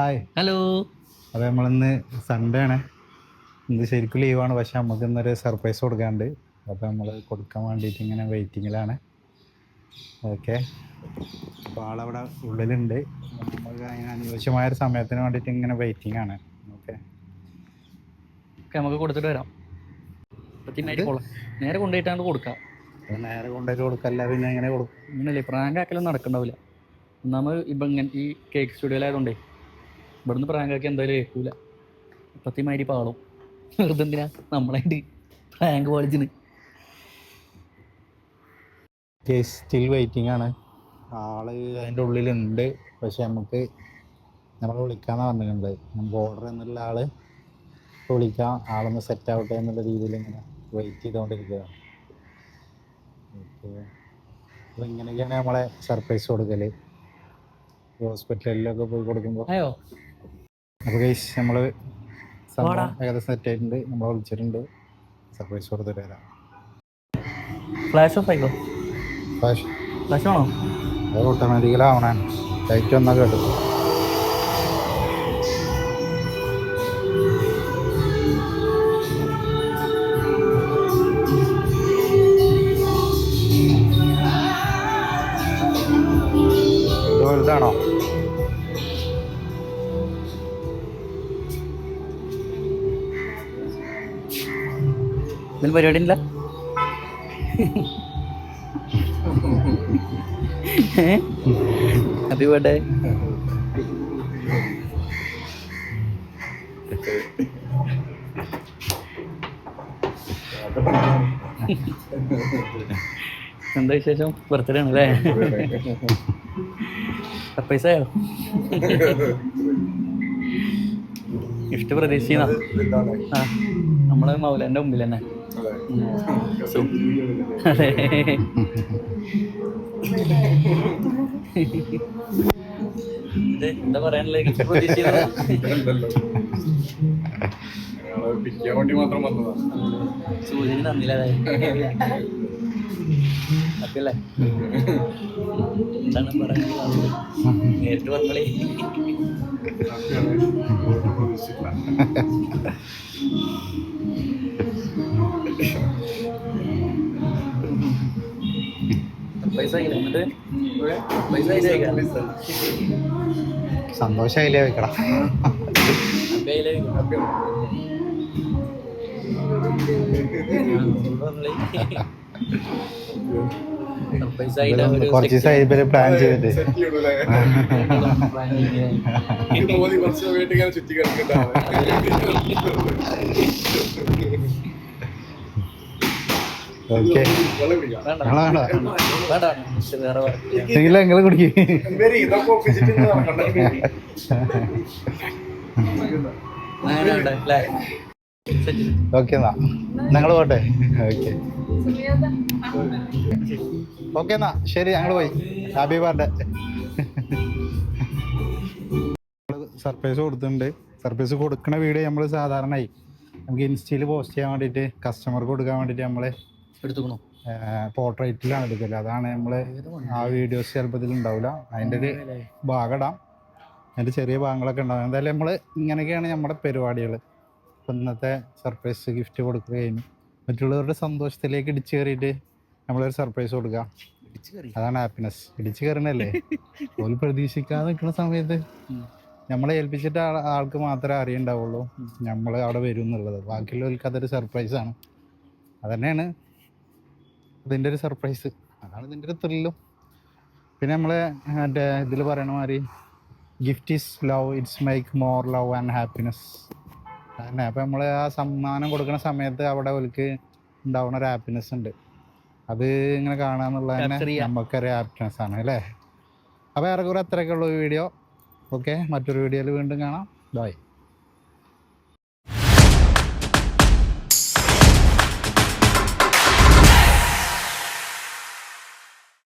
Hi. Hello. അതെ നമ്മളിന്ന് Sunday ആണ്. ഇന്ന് ശരിക്കും ലീവാണ് പക്ഷെ നമുക്ക് ഇന്നൊരു സർപ്രൈസ് കൊടുക്കാണ്ട് അപ്പോൾ നമ്മൾ കൊടുക്കാൻ വേണ്ടിയിട്ട് ഇങ്ങനെ വെയിറ്റിങ്ങിലാണ് ഓക്കെ അപ്പോൾ ആളവിടെ ഉള്ളിലുണ്ട്. നമുക്ക് അതിന് അനുയോജ്യമായ ഒരു സമയത്തിന് വേണ്ടിയിട്ട് ഇങ്ങനെ വെയിറ്റിംഗ് ആണ്. ഓക്കെ ഓക്കെ നമുക്ക് കൊടുത്തിട്ട് വരാം. നേരെ കൊണ്ടുപോയിട്ടാണ് കൊടുക്കാം. നേരെ കൊണ്ടുപോയി കൊടുക്കല്ല? പിന്നെ എങ്ങനെ കൊടുക്കും ഇങ്ങനല്ലേ പ്രാങ്കാക്കലൊന്നും നടക്കണ്ടാവില്ല. ഒന്നാമത് ഇപ്പം ഇങ്ങനെ ഈ കേക്ക് സ്റ്റുഡിയോയിലായതുകൊണ്ടേ ഇവിടുന്ന് പ്രാങ്ക് ആക്കി എന്തായാലും കേൾക്കൂല പത്തിമാരി പാളും. വെറുതെ എന്തിനാ നമ്മളായിട്ട് പ്രാങ്ക് പാളിച്ചിന് കേസ് സ്റ്റിൽ വെയിറ്റിംഗ് ആണ്. ആൾ അതിന്റെ ഉള്ളിലുണ്ട്. പക്ഷെ നമുക്ക് നമ്മൾ വിളിക്കാന്ന് പറഞ്ഞിട്ടുണ്ട്. നമുക്ക് ഓർഡർ എന്നുള്ള ആൾ വിളിക്കാം. ആളൊന്ന് സെറ്റ് ആവട്ടെ എന്നുള്ള രീതിയിൽ ഇങ്ങനെ വെയിറ്റ് ചെയ്തുകൊണ്ടിരിക്കുകയാണ് അപ്പോൾ ഇങ്ങനെയൊക്കെയാണ് നമ്മളെ സർപ്രൈസ് കൊടുക്കൽ ഹോസ്പിറ്റലിലൊക്കെ പോയി കൊടുക്കുമ്പോൾ അയ്യോ അപ്പോൾ കേസ് നമ്മൾ. ഏകദേശം സെറ്റ് ആയിട്ടുണ്ട്. നമ്മൾ വിളിച്ചിട്ടുണ്ട്. സർപ്രൈസ് കൊടുത്തിട്ട് വരാം. ഫ്ലാഷ് ഓഫ് ആയിക്കോ? പക്ഷേ ഫ്ലാഷ് ആണോ അത് ഓട്ടോമാറ്റിക്കലാവണേ ലൈറ്റ് വന്നാൽ കേട്ടു. ഇത് ഇതിൽ പരിപാടി ഇല്ല ഹാപ്പി ബർത്ത്ഡേ എന്താ വിശേഷം? ബർത്ത്ഡേ ആണ് അല്ലേ? പൈസ ആയോ? ഗിഫ്റ്റ് പ്രതീക്ഷിക്കുന്ന നമ്മൾ മൗലാന്റെ മുമ്പിൽ തന്നെ. എന്താ പ്രതീക്ഷിക്കുന്ന. പിക്കാൻ വേണ്ടി മാത്രം വന്നതാ. സൂചന തന്നില്ല അപ്പല്ലേ എന്താണ് പറയുന്നത് നേരിട്ട് പറഞ്ഞോളേ സന്തോഷമായില്ലേ ആയില്ല ഒരു കുറച്ച് ദിവസമായി ഇവർ പ്ലാൻ ചെയ്തിട്ട്. ചുറ്റി കിടക്കണ്ട ഓക്കെ. എന്നാ. ഞങ്ങൾ പോട്ടെ. ഓക്കെ. ഓക്കെ എന്നാ. ശരി ഞങ്ങൾ പോയി. Happy birthday. സർപ്രൈസ് കൊടുത്തിട്ടുണ്ട്. സർപ്രൈസ് കൊടുക്കുന്ന വീഡിയോ നമ്മൾ സാധാരണയായി നമുക്ക് ഇൻസ്റ്റയിൽ പോസ്റ്റ് ചെയ്യാൻ വേണ്ടിയിട്ട് കസ്റ്റമർക്ക് കൊടുക്കാൻ വേണ്ടിയിട്ട് നമ്മൾ എടുത്തുക്കണോ? പോർട്രേറ്റിലാണ് എടുക്കൽ. അതാണ് നമ്മൾ ആ വീഡിയോസ് ചിലപ്പോൾ ഉണ്ടാവില്ല അതിന്റെ ഒരു ഭാഗം ഇടാം അതിന്റെ ചെറിയ ഭാഗങ്ങളൊക്കെ ഉണ്ടാവും. എന്തായാലും നമ്മൾ ഇങ്ങനെയൊക്കെയാണ് നമ്മുടെ പരിപാടികൾ ഇന്നത്തെ സർപ്രൈസ് ഗിഫ്റ്റ് കൊടുക്കുകയും മറ്റുള്ളവരുടെ സന്തോഷത്തിലേക്ക് ഇടിച്ചു കയറിയിട്ട് നമ്മളൊരു സർപ്രൈസ് കൊടുക്കുക അതാണ് ഹാപ്പിനെസ് ഇടിച്ചു കയറണല്ലേ ഒരു പ്രതീക്ഷിക്കാതെ നിൽക്കുന്ന സമയത്ത് നമ്മളെ ഏൽപ്പിച്ചിട്ട് ആൾ- ആൾക്ക് മാത്രമേ അറിയണ്ടാവുള്ളൂ. നമ്മൾ അവിടെ വരും എന്നുള്ളത്. ബാക്കിയുള്ളവർക്ക് അതൊരു സർപ്രൈസാണ് അതന്നെയാണ് ഇതിന്റെ ഒരു സർപ്രൈസ് അതാണ് ഇതിന്റെ ഒരു ത്രില്ലും പിന്നെ നമ്മൾ മറ്റേ ഇതിൽ പറയണ മാതിരി gift is love it's make more love and happiness അതന്നെ അപ്പം നമ്മൾ ആ സമ്മാനം കൊടുക്കുന്ന സമയത്ത് അവിടെ അവർക്ക് ഉണ്ടാവുന്ന ഒരു ഹാപ്പിനെസ് ഉണ്ട്. അത് ഇങ്ങനെ കാണാന്നുള്ളത് തന്നെ നമുക്കൊരു ഹാപ്പിനെസ് ആണ് അല്ലേ? അപ്പോൾ ഏറെക്കുറെ അത്രയൊക്കെ ഉള്ളൂ വീഡിയോ ഓക്കെ മറ്റൊരു വീഡിയോയിൽ വീണ്ടും കാണാം. ബൈ